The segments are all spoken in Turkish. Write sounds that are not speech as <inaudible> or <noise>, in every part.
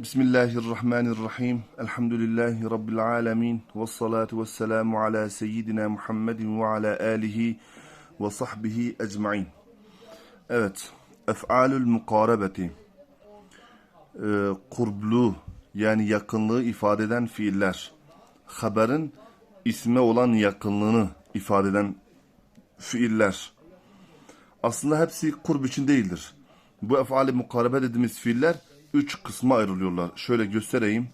Bismillahirrahmanirrahim. Elhamdülillahi Rabbil alemin. Ve salatu ve selamu ala seyyidina Muhammedin ve ala alihi ve sahbihi ecma'in. Evet. Ef'alül mukarebeti. Ee, kurblu yani yakınlığı ifade eden fiiller. Haberin isme olan yakınlığını ifade eden fiiller. Aslında hepsi kurb için değildir. Bu efali mukarebe dediğimiz fiiller üç kısma ayrılıyorlar. Şöyle göstereyim.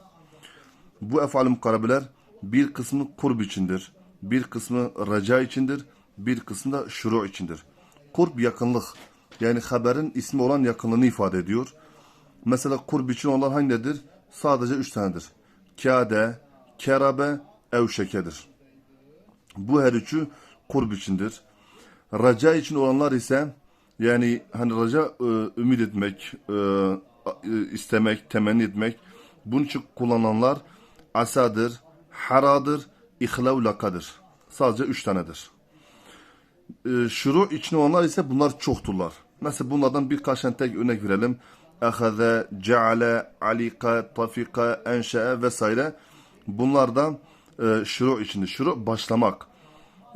Bu efali mukarebeler bir kısmı kurb içindir. Bir kısmı raca içindir. Bir kısmı da şuru içindir. Kurb yakınlık. Yani haberin ismi olan yakınlığını ifade ediyor. Mesela kurb için olan hangidir? Sadece üç tanedir. Kade, kerabe, evşekedir. Bu her üçü kurb içindir. Raca için olanlar ise yani hani raca e, ümit etmek, e, istemek, temenni etmek. Bunun için kullananlar asadır, haradır, ihlavlakadır. Sadece üç tanedir. E, şuru için olanlar ise bunlar çokturlar. Mesela bunlardan birkaç tane tek örnek verelim. Ehaze, ceale, alika, tafika, enşe'e vesaire. Bunlardan e, şuru içinde. Şuru başlamak.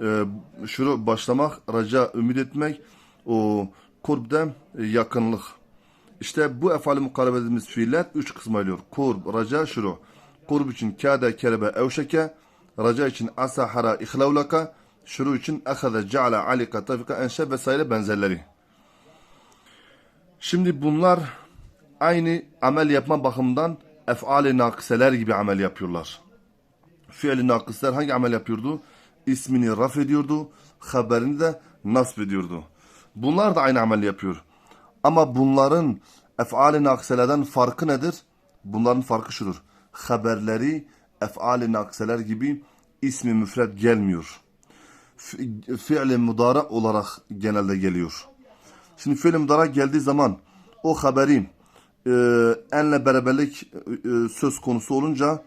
E, şuru başlamak, raca ümit etmek, o kurbden e, yakınlık. İşte bu efali mukarebe dediğimiz fiiller üç kısma ayrılıyor. Kurb, raca, şuru. Kurb için kâde, kerebe, evşeke. Raca için asa, hara, ihlavlaka. Şuru için ahaze, ceale, alika, tafika, enşe vesaire benzerleri. Şimdi bunlar aynı amel yapma bakımından efali nakıseler gibi amel yapıyorlar. Fiili nakıslar hangi amel yapıyordu? İsmini raf ediyordu, haberini de nasb ediyordu. Bunlar da aynı amel yapıyor. Ama bunların efali nakselerden farkı nedir? Bunların farkı şudur. Haberleri efali nakseler gibi ismi müfred gelmiyor. Fi- Fiili mudara olarak genelde geliyor. Şimdi fiil mudara geldiği zaman o haberi e, enle beraberlik e, söz konusu olunca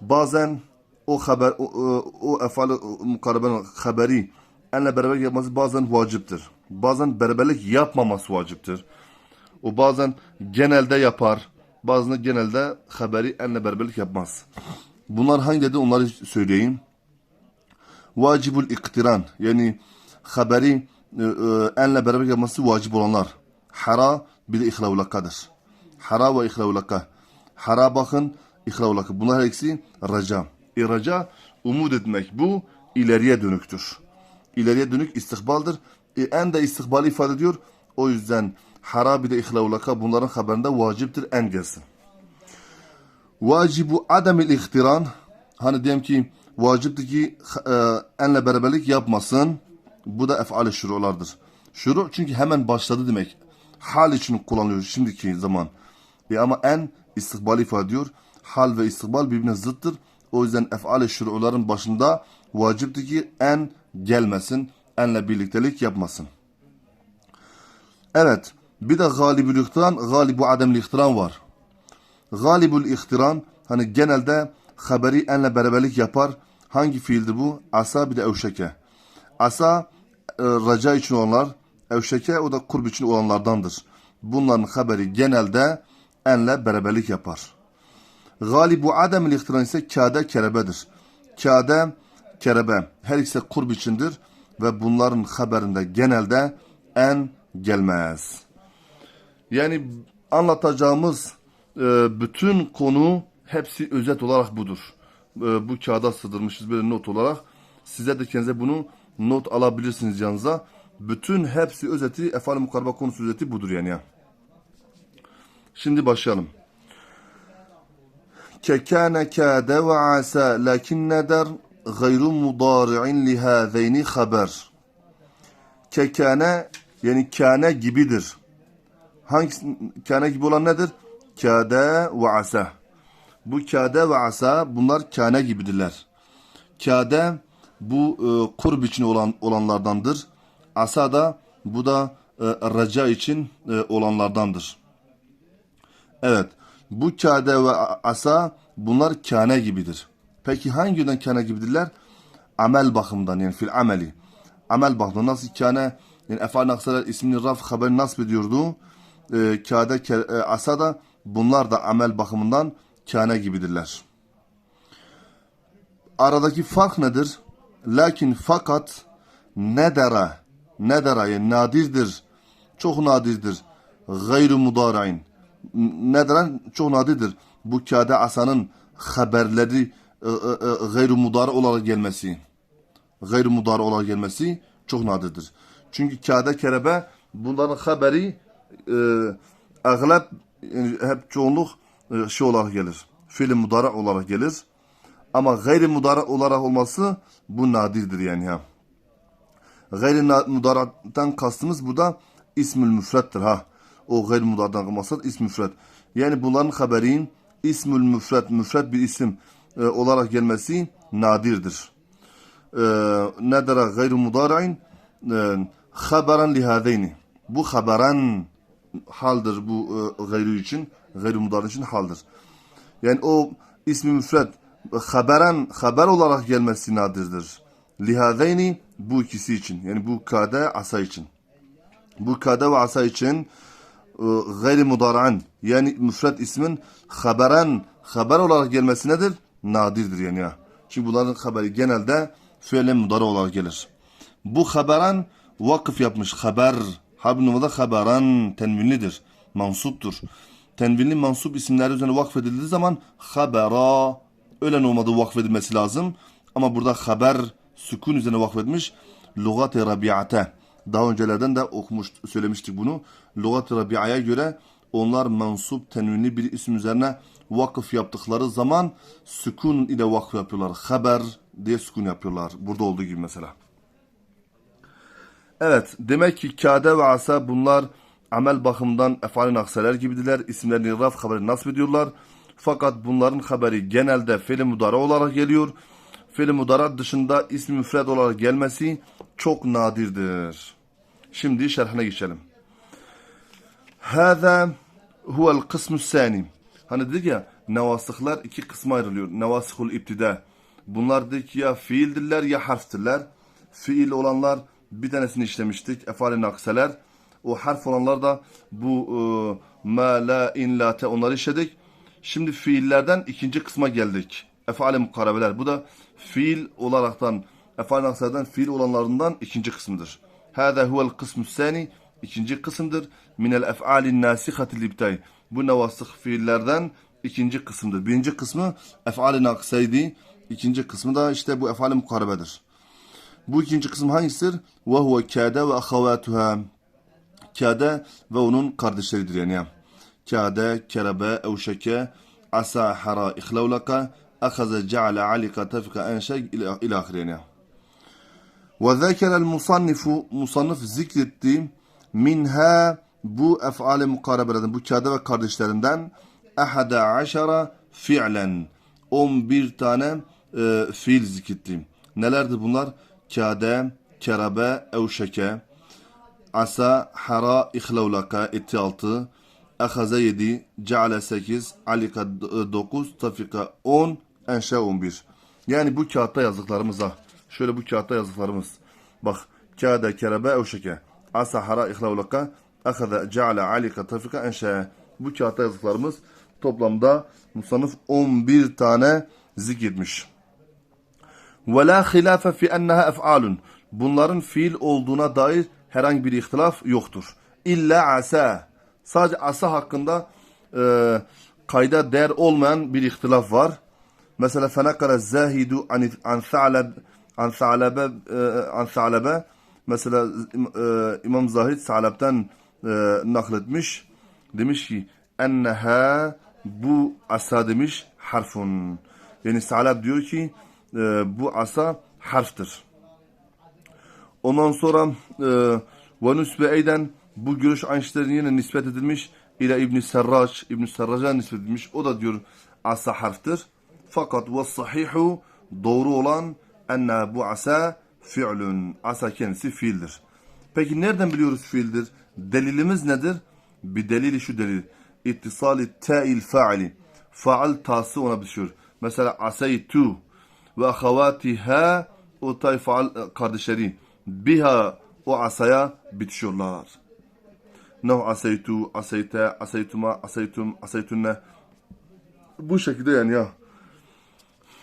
bazen o haber o, o, o efali mukarebenin haberi enle beraber yapması bazen vaciptir. Bazen beraberlik yapmaması vaciptir. O bazen genelde yapar. De genelde haberi enle beraberlik yapmaz. Bunlar hangileri onları söyleyeyim. Vacibul iktiran yani haberi e, e, enle beraber yapması vacip olanlar. Hara bir de ihlavlakadır. Hara ve ihlavlaka. Hara bakın ihlavlaka. Bunlar hepsi raca. E, raca umut etmek. Bu ileriye dönüktür. İleriye dönük istikbaldır. E, en de istikbali ifade ediyor. O yüzden hara bir de ihlavlaka bunların haberinde vaciptir en gelsin. Vacibu ademil ihtiran hani diyelim ki vaciptir ki e, enle beraberlik yapmasın. Bu da efali şurulardır. Şuru çünkü hemen başladı demek. Hal için kullanılıyor şimdiki zaman. E ama en istikbali ifade ediyor. Hal ve istikbal birbirine zıttır. O yüzden efali şuruların başında vaciptir ki en gelmesin. Enle birliktelik yapmasın. Evet. Bir de galibül ihtiran, galibu ademli ihtiran var. Galibul ihtiran hani genelde haberi enle beraberlik yapar. Hangi fiildir bu? Asa bir de evşeke. Asa e, raca için olanlar, evşeke o da kurb için olanlardandır. Bunların haberi genelde enle beraberlik yapar. Galibu ademil ihtiran ise kade kerebedir. Kade kerebe her ikisi kurb içindir ve bunların haberinde genelde en gelmez. Yani anlatacağımız e, bütün konu hepsi özet olarak budur. E, bu kağıda sığdırmışız böyle not olarak. Size de kendinize bunu not alabilirsiniz yanınıza. Bütün hepsi özeti, efendim mukarebe konusu özeti budur yani. ya. Şimdi başlayalım. Kekane kâde ve asa lakin neder gayru mudari'in lihâzeyni haber. Kekane yani kâne gibidir. Hangisi kâne gibi olan nedir? Kâde ve asa. Bu kâde ve asa bunlar kâne gibidirler. Kâde bu e, kurb için olan olanlardandır. Asa da bu da e, raca için e, olanlardandır. Evet. Bu kâde ve asa bunlar kâne gibidir. Peki hangi yönden kâne gibidirler? Amel bakımından yani fil ameli. Amel bakımından nasıl kâne yani efal naksalar ismini raf haber nasip ediyordu. E, kâde ke, e, asa da bunlar da amel bakımından kâne gibidirler. Aradaki fark nedir? Lakin fakat nedera, nedera yani nadirdir, çok nadirdir. Gayru mudarain. Nedera çok nadirdir. Bu kâde asanın haberleri e, e, e, gayru mudara olarak gelmesi. Gayru mudara olarak gelmesi çok nadirdir. Çünkü kâde kerebe bunların haberi e, ağlab yani hep çoğunluk e, şey olarak gelir. Fiil mudara olarak gelir. Ama gayri mudara olarak olması bu nadirdir yani ha. Gayri mudara'dan kastımız burada ismül müfrettir ha. O gayri mudara'dan maksat ism müfret. Yani bunların haberin ismül müfret, müfret bir isim e, olarak gelmesi nadirdir. E, nedara gayri mudara'in e, haberan lihadeyni. Bu haberan haldır bu e, gayri için, gayri mudara için haldır. Yani o ismi müfred haberen haber olarak gelmesi nadirdir. Lihazeyni bu ikisi için. Yani bu kade asa için. Bu kade ve asa için e, gayri mudara'an yani müfred ismin haberen haber olarak gelmesi nedir? Nadirdir yani ya. Çünkü bunların haberi genelde fiile mudara olarak gelir. Bu haberen vakıf yapmış. Haber. Harbi numada haberen tenvinlidir. Mansuptur. Tenvinli mansup isimleri üzerine vakfedildiği zaman habera öyle normalde vakfedilmesi lazım. Ama burada haber sükun üzerine vakfedilmiş. Lugat-ı Rabi'ate. Daha öncelerden de okumuş, söylemiştik bunu. Lugat-ı Rabi'a'ya göre onlar mansup tenvinli bir isim üzerine vakıf yaptıkları zaman sükun ile vakf yapıyorlar. Haber diye sükun yapıyorlar. Burada olduğu gibi mesela. Evet, demek ki kade ve asa bunlar amel bakımından efali nakseler gibidiler. İsimlerini raf haberi nasip ediyorlar. Fakat bunların haberi genelde fiil mudara olarak geliyor. Fiil mudara dışında ismi müfred olarak gelmesi çok nadirdir. Şimdi şerhine geçelim. Hâzâ huvel kısmü sâni. Hani dedik ya nevasıklar iki kısma ayrılıyor. Nevasıkul ibtida. Bunlar dedik ya fiildirler ya harftirler. Fiil olanlar bir tanesini işlemiştik. Efali nakseler. O harf olanlar da bu e, ma, in, te onları işledik. Şimdi fiillerden ikinci kısma geldik. Efali mukarebeler. Bu da fiil olaraktan efali nakselerden fiil olanlarından ikinci kısmıdır. Hâzâ huvel kısmü sâni. ikinci kısımdır. Minel ef'alin nâsihatil ibtay. Bu nevasık fiillerden ikinci kısımdır. Birinci kısmı ef'al-i nakiseydi. İkinci kısmı da işte bu ef'al-i mukarebedir. Bu ikinci kısım hangisidir? Ve huve kâde ve ahavâtuhâ. Kâde ve onun kardeşleridir yani. Kâde, kerebe, evşeke, asa, hara, ihlevlaka, ahaze, ceale, alika, tefika, enşe, ila, ila ahire yani. Ve zekerel musannifu, musannif zikretti, minha bu ef'ale mukarebelerden, bu kâde ve kardeşlerinden ehade aşara fi'len 11 tane e, fiil zikrettim. Nelerdi bunlar? Kâde, kerabe, evşeke, asa, hara, ihlevlaka, etti altı, ehaze yedi, ceale sekiz, alika d- dokuz, tafika on, enşe on bir. Yani bu kağıtta yazdıklarımıza, şöyle bu kağıtta yazdıklarımız. Bak, kâde, kerebe, evşeke, asa, hara, ihlevlaka, ehaze, ceale, alika, tafika, enşe. Bu kağıtta yazdıklarımız toplamda Musannif 11 tane zikretmiş. Ve la hilafe fi enneha ef'alun. Bunların fiil olduğuna dair herhangi bir ihtilaf yoktur. İlla asa. Sadece asa hakkında e, kayda değer olmayan bir ihtilaf var. Mesela fenakara zahidu an sa'lab an sa'labe e, an sa'labe mesela e, İmam Zahid Sa'lab'dan e, nakletmiş. Demiş ki enneha bu asa demiş harfun. Yani Sa'lab diyor ki e, bu asa harftir. Ondan sonra e, ve nüsbe eyden bu görüş Einstein'in yine nispet edilmiş ile İbn Serraç, İbn Serraç'a nispet edilmiş. O da diyor asa harftir. Fakat ve sahihu doğru olan enne bu asa fi'lun. Asa kendisi fiildir. Peki nereden biliyoruz fiildir? Delilimiz nedir? Bir delili şu delil. İttisali ta'il fa'ili. Faal tası ona düşüyor. Mesela asaytu ve ahavatiha o tay faal kardeşleri biha o asaya bitişiyorlar. Nev aseytu, aseyte, aseytuma, aseytum, aseytunne. Bu şekilde yani ya.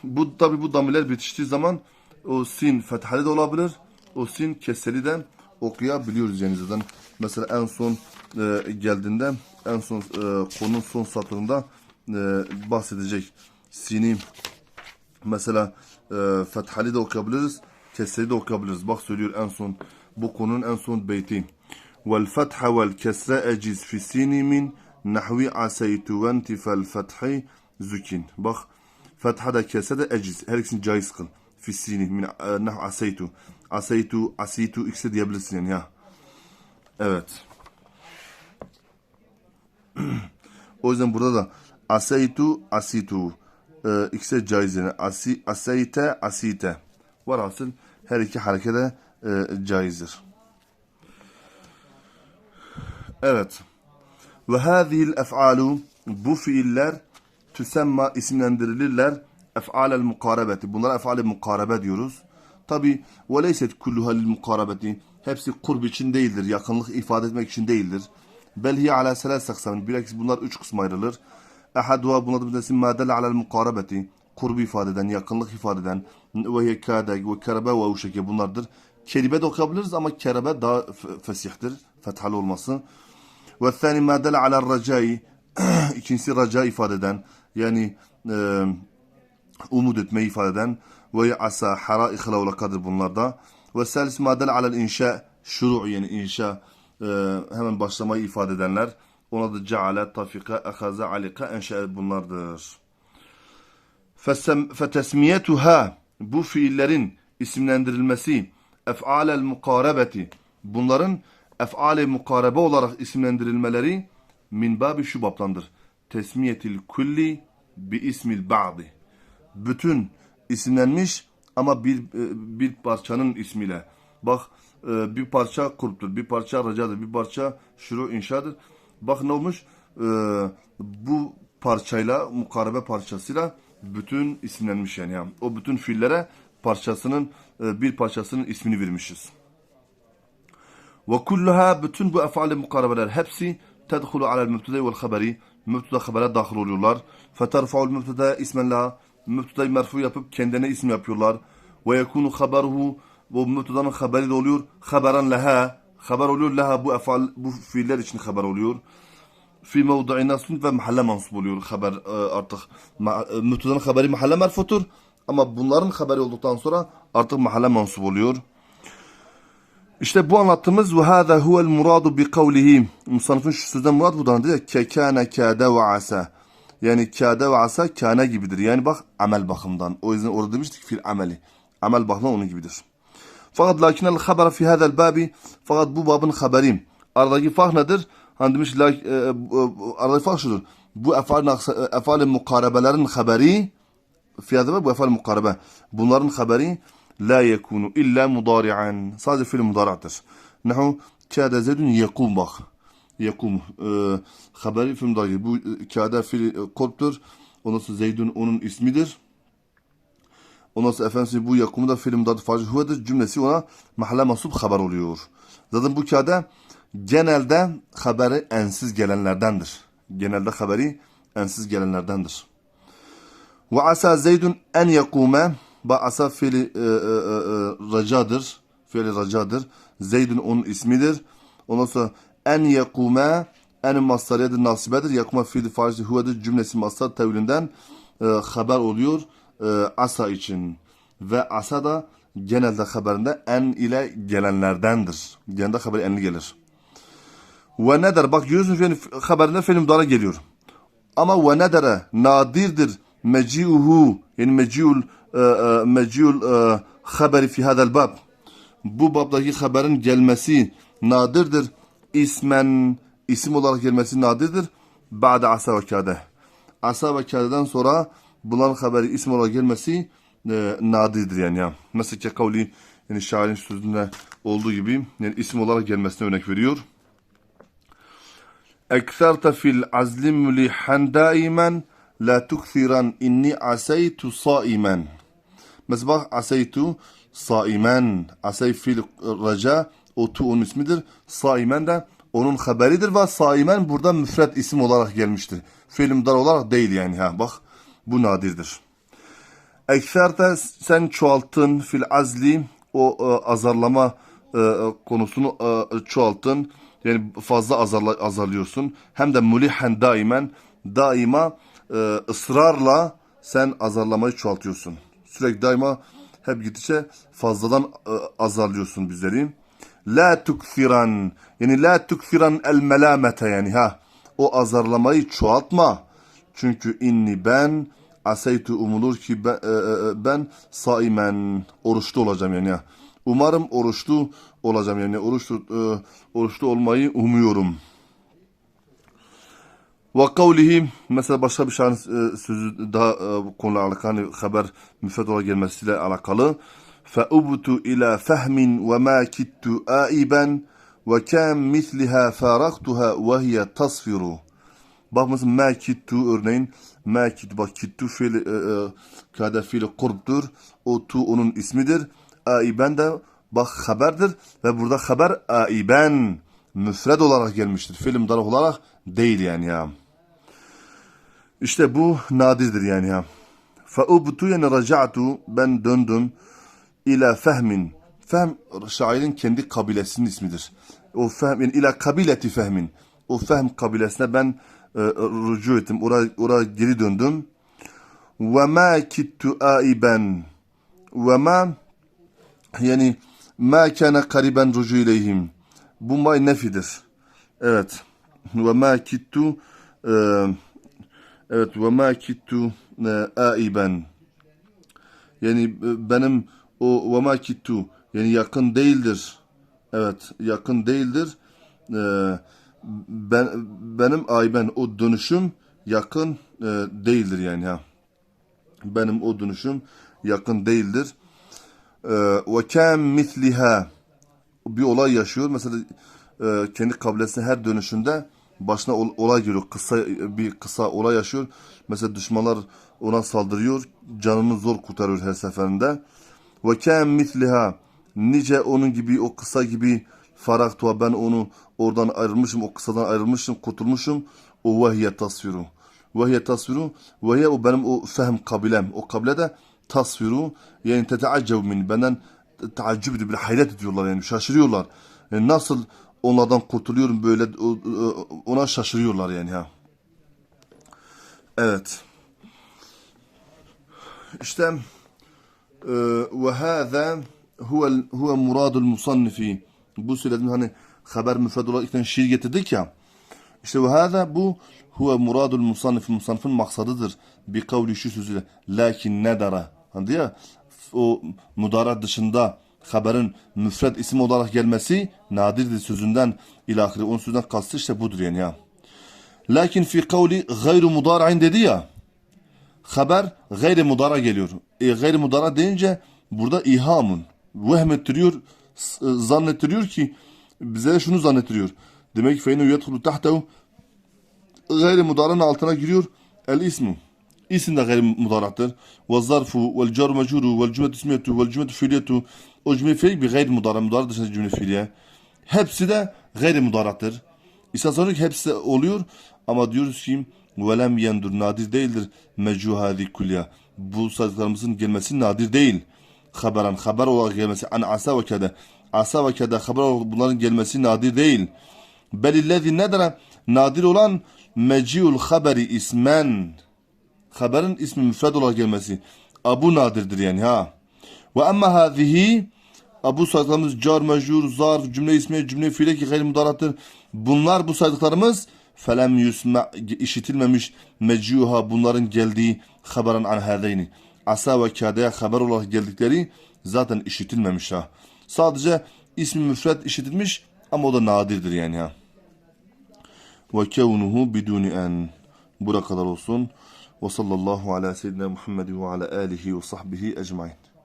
Bu tabi bu damirler bitiştiği zaman o sin fethali de olabilir. O sin keseli de okuyabiliyoruz yani zaten. Mesela en son e, geldiğinde en son e, konunun son satırında e, bahsedecek. Sini mesela e, fethali de okuyabiliriz. Keseli de okuyabiliriz. Bak söylüyor en son bu konunun en son beyti. Vel fetha vel kesre eciz fi sini min nahvi aseytu ve entifel fethi zukin. Bak fetha da kese de eciz. Her ikisini caiz kıl. Fi sini min nah aseytu. Aseytu, asitu ikisi diyebilirsin yani ya. Evet. <clears throat> o yüzden burada da aseytu, asitu. E, ikisi de caiz yani. Asi, aseyte, asite. Varasıl her iki harekete e, caizdir. Evet. Ve hâzihil ef'alu bu fiiller tüsemma isimlendirilirler ef'alel mukarebeti. Bunlara ef'al-i mukarebe diyoruz. Tabi ve leyset kulluha lil mukarebeti. Hepsi kurb için değildir. Yakınlık ifade etmek için değildir. Bel hiye ala selas aksamin. Bilakis bunlar üç kısma ayrılır. Ehaduha bunlardan bir tanesi madel alel mukarebeti. Kurbu ifade eden, yakınlık ifade eden ve hiye kâde ve kerebe ve uşeke bunlardır. Keribe de okuyabiliriz ama kerebe daha fesihtir. Fethalı olması. Ve thani ma dele ala racai. İkincisi raca ifade eden. Yani e, umut etmeyi ifade eden. Ve asa hara ihla ve kadir bunlarda. Ve salis ma dele ala inşa. Şuru yani inşa. e, hemen başlamayı ifade edenler. Ona da ceale, tafika, ehaza, alika, enşa bunlardır. Fetesmiyetuha bu fiillerin isimlendirilmesi ef'alel mukarebeti bunların ef'ale mukarebe olarak isimlendirilmeleri min babi şu babtandır. Tesmiyetil kulli bi ismil ba'di. Bütün isimlenmiş ama bir e, bir parçanın ismiyle. Bak e, bir parça kurptur, bir parça racadır, bir parça şuru inşadır. Bak ne olmuş? E, bu parçayla, mukarebe parçasıyla bütün isimlenmiş yani. O bütün fiillere parçasının bir parçasının ismini vermişiz. Ve kulluha bütün bu efali mukarebeler hepsi tedhulu alel mübteda vel haberi. Mübteda habere dahil oluyorlar. Feterfa'ul mübteda ismen laha. Mübtedayı merfu yapıp kendine isim yapıyorlar. Ve yekunu haberuhu bu mübtedanın haberi de oluyor. Haberen leha. Haber oluyor leha bu efal bu fiiller için haber oluyor. Fi mevdu'i nasbin ve mahalle mansub oluyor haber e, artık. E, mübtedanın haberi mahalle merfutur. Ama bunların haberi olduktan sonra artık mahalle mansub oluyor. İşte bu anlattığımız ve hâzâ huvel muradu bi kavlihi. Musannifin şu sözden murad budan diyor. Kekâne kâde ve asa. Yani kâde ve asa kâne gibidir. Yani bak amel bakımdan. O yüzden orada demiştik fil ameli. Amel bakımdan onun gibidir. Fakat lakin lakinel haber fi hadel babi. Fakat bu babın haberi. Aradaki fark nedir? Hani demiş la, e, e, aradaki fark şudur. Bu efal e, mukarebelerin haberi fi hadel bu efal mukarebe. Bunların haberi la yekunu illa mudari'an. Sadece fil mudara'dır. Nehu kâde zedun yekum bak yekum e, haberi fiil mudari bu kâde fiil e, korptur ondan sonra zeydun onun ismidir ondan sonra efendim bu yekumu da fiil mudari facil huvedir cümlesi ona mahalle masub haber oluyor zaten bu kâde genelde haberi ensiz gelenlerdendir genelde haberi ensiz gelenlerdendir ve asa Zeydun en yekume ba asa fiili e, e, e, e, racadır. Fiili racadır. Zeydun onun ismidir. Ondan sonra en yekume en masariyedir nasibedir. Yekume fiili faizli huvedir cümlesi masar tevilinden e, haber oluyor e, asa için. Ve asa da genelde haberinde en ile gelenlerdendir. Genelde haber enli gelir. Ve ne der? Bak görüyorsun fiili, haberinde fiil müdara geliyor. Ama ve nedere nadirdir meciuhu yani meciul e, e, meciul e, haberi fi hadal bab bu babdaki haberin gelmesi nadirdir ismen isim olarak gelmesi nadirdir ba'de asa ve kâde asa ve kâdeden sonra bunların haberi isim olarak gelmesi e, nadirdir yani ya. Mesela ki kavli yani şairin sözünde olduğu gibi yani isim olarak gelmesine örnek veriyor. Ekserte fil azli mülihan daimen la tukthiran inni asaytu saimen. Mesela asaytu saimen. Asay fil raca o tu onun ismidir. Saimen de onun haberidir ve saimen burada müfred isim olarak gelmiştir. Fiil dar olarak değil yani ha bak bu nadirdir. Ekserde sen çoğalttın fil azli o e, azarlama e, konusunu e, çoğalttın. Yani fazla azarla, azarlıyorsun. Hem de mulihen daimen daima e, ısrarla sen azarlamayı çoğaltıyorsun. Sürekli daima hep gittikçe fazladan e, azarlıyorsun bizleri. La tukfiran yani la tukfiran el melamete yani ha o azarlamayı çoğaltma. Çünkü inni ben asaytu umulur ki ben, e, e, ben saimen oruçlu olacağım yani ya. Umarım oruçlu olacağım yani oruçlu e, oruçlu olmayı umuyorum. Ve kavlihi mesela başka bir şeyin e, sözü daha e, bu konuyla alakalı hani haber müfred olarak gelmesiyle alakalı. فَأُبْتُ إِلَى فَهْمٍ وَمَا كِتُّ آئِبًا وَكَانْ مِثْلِهَا فَارَقْتُهَا وَهِيَ تَصْفِرُ Bak mesela ma kittu örneğin ma kittu bak kittu fiil e, e, kada fiil kurbdur. O tu onun ismidir. Aiben de bak haberdir ve burada haber aiben müfred olarak gelmiştir. Film daraf olarak değil yani ya. İşte bu nadirdir yani ya. Feubtu yani raca'tu ben döndüm ila fehmin. Fehm şairin kendi kabilesinin ismidir. O fehm yani ila kabileti fehmin. O fehm kabilesine ben e, rücu ettim. Oraya, oraya geri döndüm. Ve ma kittu aiben. Ve ma yani ma kana kariben rücu ileyhim. Bu may nefidir. Evet. Ve ma kittu e, evet ve ma kittu e, aiben. Yani e, benim o ve ma kittu yani yakın değildir. Evet, yakın değildir. Ee, ben benim ayben o dönüşüm yakın e, değildir yani ha. Benim o dönüşüm yakın değildir. Ee, Ve kem misliha bir olay yaşıyor. Mesela e, kendi kabilesine her dönüşünde başına ol- olay geliyor. Kısa bir kısa olay yaşıyor. Mesela düşmanlar ona saldırıyor. Canını zor kurtarıyor her seferinde. Ve kem misliha nice onun gibi o kısa gibi faraktuha ben onu oradan ayrılmışım o kısadan ayrılmışım kurtulmuşum. o vehye tasviru vehye tasviru vehye o benim o fehm kabilem. O kabilede tasviru yani teteaccev min. Benden taaccüp ediyor hayret ediyorlar yani şaşırıyorlar. Yani nasıl onlardan kurtuluyorum böyle o- o- ona şaşırıyorlar yani ha. Evet. İşte hâzâ huve, huve muradul musannifi. Bu söylediğim hani haber müfred olarak iki şiir getirdik ya. İşte ve hâzâ bu huve muradul musannifi. Musannifin maksadıdır. Bir kavli şu sözüyle. Lakin nedara. Hani ya, o mudara dışında haberin müfred isim olarak gelmesi nadirdir sözünden ilahiri. Onun sözünden kastı işte budur yani ya. Lakin fi kavli gayru mudara'in dedi ya haber gayri mudara geliyor. E, gayri mudara deyince burada ihamun vehmettiriyor, e, zannettiriyor ki bize şunu zannettiriyor. Demek ki feyne yedhulu tahtehu gayri mudaranın altına giriyor el ismu. İsim de gayri mudarattır. Ve zarfu vel car mecuru vel cümlet ismiyetu vel cümlet fiiliyetu o cümle fiil bir gayri mudara. Mudara dışında cümle fiiliye. Hepsi de gayri mudarattır. İstasyon ki hepsi oluyor ama diyoruz ki velem yendur nadir değildir mecu hadi kulya. Bu saydıklarımızın gelmesi nadir değil. Haberan haber olarak gelmesi an asa ve kede. Asa ve kede haber olarak bunların gelmesi nadir değil. Belillezi nedere nadir olan meciul haberi ismen. Haberin ismi müfred olarak gelmesi. Abu nadirdir yani ha. Ve amma hâzihi bu saydıklarımız car, mecrur, zarf, cümle ismi, cümle fiile ki gayri mudarattır. Bunlar bu saydıklarımız felem yusma işitilmemiş mecuha bunların geldiği haberan an hâzeyni. Asa ve kâdeye haber olarak geldikleri zaten işitilmemiş ha. Sadece ismi müfred işitilmiş ama o da nadirdir yani ha. Ve kevnuhu biduni en. Bura kadar olsun. Ve sallallahu ala seyyidina Muhammed ve ala alihi ve sahbihi ecmain.